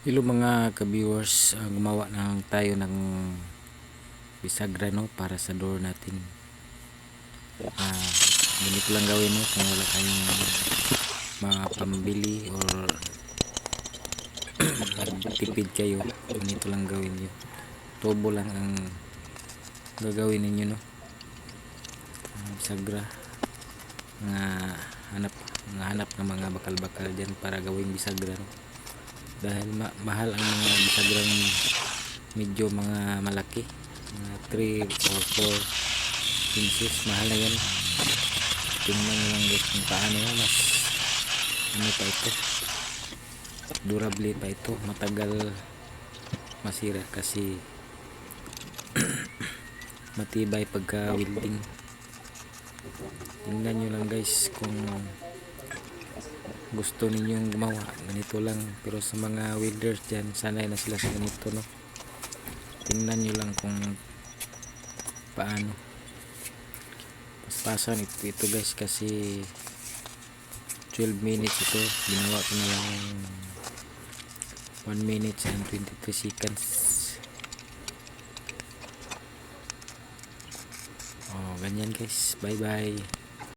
Hello mga ka-viewers, Ah, gumawa ng tayo ng bisagra no para sa door natin. Ah, ganito lang gawin no kung wala kayong mga pambili or tipid kayo, ganito lang gawin niyo. Tubo lang ang gagawin ninyo no. Ah, bisagra nga hanap nga hanap ng mga bakal-bakal diyan para gawing bisagra no dahil ma- mahal ang mga bisagrang medyo mga malaki. Mga 3 or 4 inches mahal na yan. Tingnan nyo lang guys kung paano yan. Mas ano pa ito? Durable pa ito. Matagal masira kasi matibay pagka welding. Tingnan nyo lang guys kung gusto ninyong gumawa. Ganito lang. Pero sa mga welders dyan sanay na sila sa ganito no? Tingnan nyo lang kung paano. Paspasan ito, ito guys kasi 12 minutes ito. Ginawa ko na lang 1 minute and 23 seconds. Oh ganyan guys. Bye bye